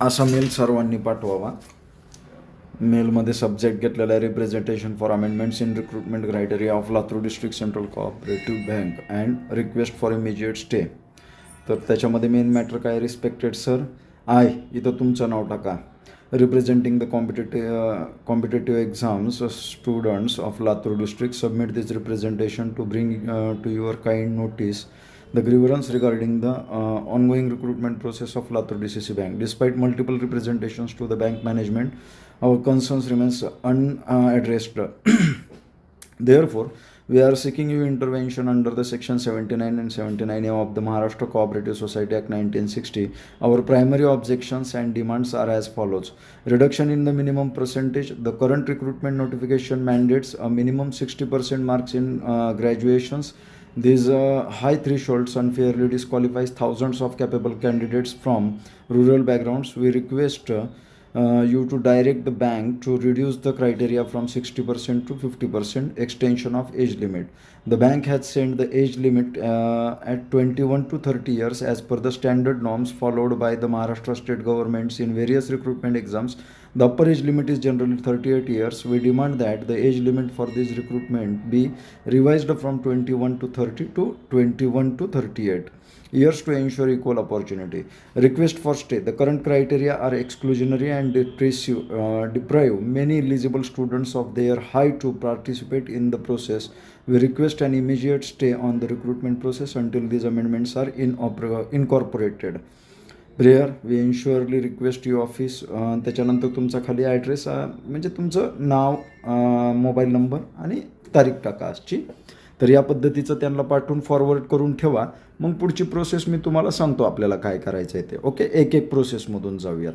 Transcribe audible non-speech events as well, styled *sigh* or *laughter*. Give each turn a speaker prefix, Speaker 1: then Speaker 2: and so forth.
Speaker 1: असा मेल सर्वांनी पाठवावा. मेलमध्ये सब्जेक्ट घेतलेला आहे representation for amendments in recruitment criteria of Latur district central cooperative bank and request for immediate stay तर त्याच्यामध्ये main matter काय रिस्पेक्टेड सर आय इथं तुमचं नाव टाका. Representing the competitive competitive exams students of Latur district submit this representation to bring to your kind notice the grievance regarding the uh, ongoing recruitment process of Latur DCC Bank. Despite multiple representations to the bank management, our concerns remains unaddressed. *clears throat* Therefore, we are seeking your intervention under the section 79 and 79A of the Maharashtra Cooperative Society Act 1960. Our primary objections and demands are as follows. Reduction in the minimum percentage. The current recruitment notification mandates a minimum 60% marks in uh, graduations. These uh, high thresholds unfairly disqualifies thousands of capable candidates from rural backgrounds. We request uh, uh, you to direct the bank to reduce the criteria from 60% to 50% extension of age limit. The bank has sent the age limit uh, at 21 to 30 years as per the standard norms followed by the Maharashtra state governments in various recruitment exams. The upper age limit is generally 38 years. We demand that the age limit for this recruitment be revised from 21 to 30 to 21 to 38 years to ensure equal opportunity. Request for stay. The current criteria are exclusionary and depressive, uh, deprive many eligible students of their right to participate in the process. We request an immediate stay on the recruitment process until these amendments are inopera- incorporated. Prayer we ensuredly request you office त्याच्यानंतर तुमचा खाली address म्हणजे तुमचं नाव mobile number आणि तारीख टाका आजची तर या पद्धतीचं त्यांना पाठवून फॉरवर्ड करून ठेवा. मग पुढची प्रोसेस मी तुम्हाला सांगतो आपल्याला काय करायचं आहे ते. ओके एक एक प्रोसेसमधून जाऊयात.